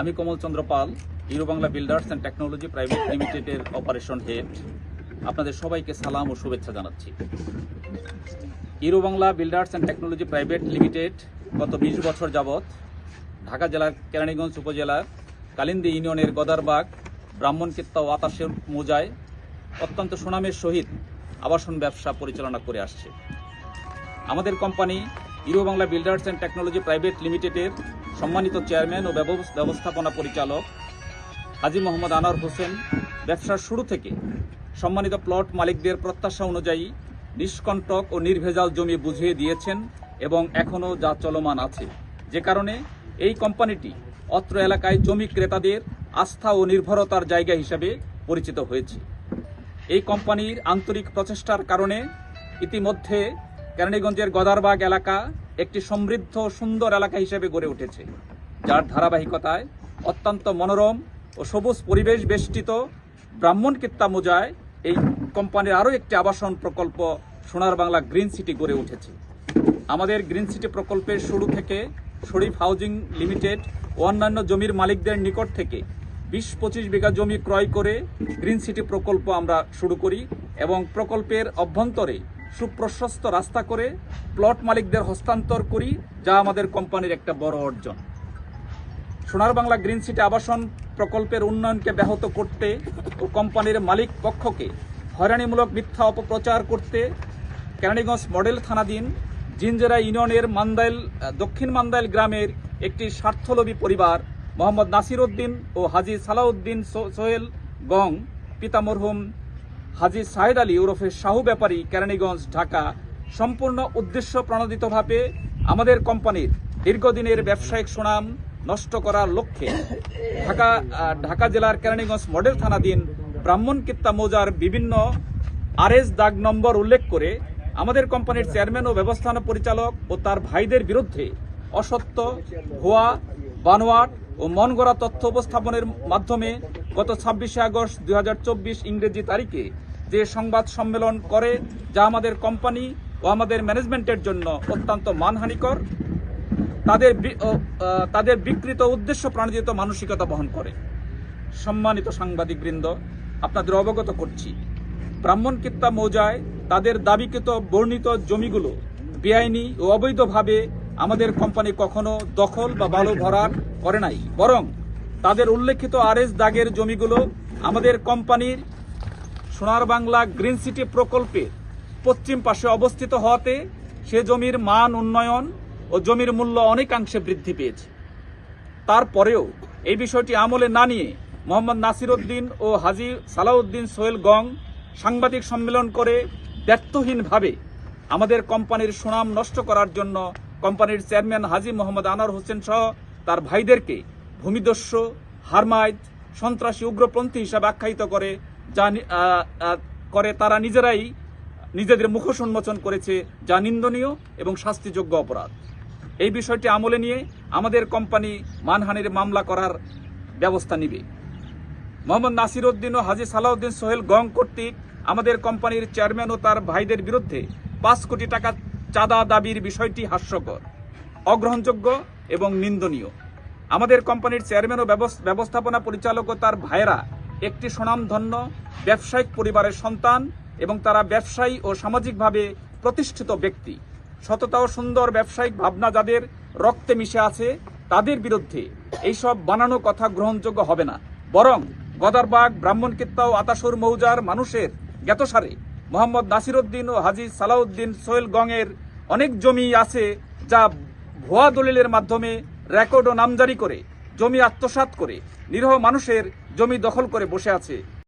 আমি Kamal Chandra Pal hero Bangla builders and technology private লিমিটেডের operation head. আপনাদের সবাইকে সালাম ও শুভেচ্ছা জানাচ্ছি। Hero Bangla builders and technology private limited গত বিশ বছর যাবৎ ঢাকা জেলার কেরানীগঞ্জ উপজেলার কালিন্দী ইউনিয়নের গদারবাগ, ব্রাহ্মণকিত্তা ও আতাশের মোজায় অত্যন্ত সুনামের সহিত আবাসন ব্যবসা পরিচালনা করে আসছে। আমাদের company hero Bangla builders and technology private লিমিটেডের সম্মানিত চেয়ারম্যান ও ব্যবস্থাপনা পরিচালক হাজি মোহাম্মদ আনোয়ার হোসেন, ব্যবসার শুরু থেকে সম্মানিত প্লট মালিকদের প্রত্যাশা অনুযায়ী নিষ্কণ্টক ও নির্ভেজাল জমি বুঝিয়ে দিয়েছেন এবং এখনও যা চলমান আছে। যে কারণে এই কোম্পানিটি অত্র এলাকায় জমি ক্রেতাদের আস্থা ও নির্ভরতার জায়গা হিসেবে পরিচিত হয়েছে। এই কোম্পানির আন্তরিক প্রচেষ্টার কারণে ইতিমধ্যে কেরানীগঞ্জের গদারবাগ এলাকা একটি সমৃদ্ধ সুন্দর এলাকা হিসেবে গড়ে উঠেছে, যার ধারাবাহিকতায় অত্যন্ত মনোরম ও সবুজ পরিবেশ বেষ্টিত ব্রাহ্মণ মোজায় এই কোম্পানির আরও একটি আবাসন প্রকল্প সোনার বাংলা গ্রিন সিটি গড়ে উঠেছে। আমাদের গ্রিন সিটি প্রকল্পের শুরু থেকে শরীফ হাউজিং লিমিটেড ও অন্যান্য জমির মালিকদের নিকট থেকে বিশ পঁচিশ বিঘা জমি ক্রয় করে গ্রিন সিটি প্রকল্প আমরা শুরু করি এবং প্রকল্পের অভ্যন্তরে সুপ্রশস্ত রাস্তা করে প্লট মালিকদের হস্তান্তর করি, যা আমাদের কোম্পানির একটা বড় অর্জন। সোনার বাংলা গ্রিন সিটি আবাসন প্রকল্পের উন্নয়নকে ব্যাহত করতে ও কোম্পানির মালিক পক্ষকে হয়রানিমূলক মিথ্যা অপপ্রচার করতে কেরানীগঞ্জ মডেল থানাধীন জিঞ্জেরা ইউনিয়নের মান্দাইল দক্ষিণ মান্দাইল গ্রামের একটি স্বার্থলোভী পরিবার, মোহাম্মদ নাসির উদ্দিন ও হাজি সালাউদ্দিন সোহেল গং পিতা মরহুম হাজি সাহেদ আলী ওরফে শাহু ব্যাপারী, কেরানীগঞ্জ, ঢাকা। সম্পূর্ণ উদ্দেশ্য প্রণোদিতভাবে আমাদের কোম্পানির দীর্ঘদিনের ব্যবসায়িক সুনাম নষ্ট করার লক্ষ্যে ঢাকা ঢাকা জেলার কেরানীগঞ্জ মডেল থানাধীন ব্রাহ্মণ কিত্তা মৌজার বিভিন্ন আরএস দাগ নম্বর উল্লেখ করে আমাদের কোম্পানির চেয়ারম্যান ও ব্যবস্থাপনা পরিচালক ও তার ভাইদের বিরুদ্ধে অসত্য, ভুয়া, বানোয়াট ও মন গড়া তথ্য উপস্থাপনের মাধ্যমে গত ছাব্বিশে আগস্ট দুই হাজার চব্বিশ ইংরেজি তারিখে যে সংবাদ সম্মেলন করে, যা আমাদের কোম্পানি ও আমাদের ম্যানেজমেন্টের জন্য অত্যন্ত মানহানিকর, তাদের তাদের বিকৃত উদ্দেশ্য প্রণোদিত মানসিকতা বহন করে। সম্মানিত সাংবাদিকবৃন্দ, আপনাদের অবগত করছি, ব্রাহ্মণ কিত্তা মৌজায় তাদের দাবিকৃত বর্ণিত জমিগুলো বেআইনি ও অবৈধভাবে আমাদের কোম্পানি কখনো দখল বা বালু ভরাট করে নাই। বরং তাদের উল্লেখিত আরএস দাগের জমিগুলো আমাদের কোম্পানির সোনার বাংলা গ্রিন সিটি প্রকল্পের পশ্চিম পাশে অবস্থিত হওয়াতে সে জমির মান উন্নয়ন ও জমির মূল্য অনেকাংশে বৃদ্ধি পেয়েছে। তারপরেও এই বিষয়টি আমলে না নিয়ে মোহাম্মদ নাসির উদ্দিন ও হাজি সালাউদ্দিন সোহেল গং সাংবাদিক সম্মেলন করে ব্যর্থহীনভাবে আমাদের কোম্পানির সুনাম নষ্ট করার জন্য কোম্পানির চেয়ারম্যান হাজি মোহাম্মদ আনোয়ার হোসেন সহ তার ভাইদেরকে ভূমিদস্য হারমাইত সন্ত্রাসী উগ্রপন্থী হিসাবে আখ্যায়িত করে যা করে তারা নিজেরাই নিজেদের মুখোশ উন্মোচন করেছে যা নিন্দনীয় এবং শাস্তিযোগ্য অপরাধ। এই বিষয়টি আমলে নিয়ে আমাদের কোম্পানি মানহানির মামলা করার ব্যবস্থা নিবে। মোহাম্মদ নাসির উদ্দিন ও হাজি সালাউদ্দিন সোহেল গং কর্তৃক আমাদের কোম্পানির চেয়ারম্যান ও তার ভাইদের বিরুদ্ধে পাঁচ কোটি টাকা চাঁদা দাবির বিষয়টি হাস্যকর, অগ্রহণযোগ্য এবং নিন্দনীয়। আমাদের কোম্পানির চেয়ারম্যান ও ব্যবস্থাপনা পরিচালক ও তার ভাইয়েরা একটি সুনামধন্য ব্যবসায়িক পরিবারের সন্তান এবং তারা ব্যবসায়ী ও সামাজিকভাবে প্রতিষ্ঠিত ব্যক্তি। সততা ও সুন্দর ব্যবসায়িক ভাবনা যাদের রক্তে মিশে আছে, তাদের বিরুদ্ধে এইসব বানানো কথা গ্রহণযোগ্য হবে না। বরং গদারবাগ, ব্রাহ্মণকিত্তা ও আতাসুর মৌজার মানুষের জ্ঞাতসারে মোহাম্মদ নাসিরউদ্দিন ও হাজি সালাউদ্দিন সোহেল গংয়ের অনেক জমি আছে যা ভুয়া দলিলের মাধ্যমে রেকর্ড ও নামজারি করে, জমি আত্মসাত করে, নিরহ মানুষের জমি দখল করে বসে আছে।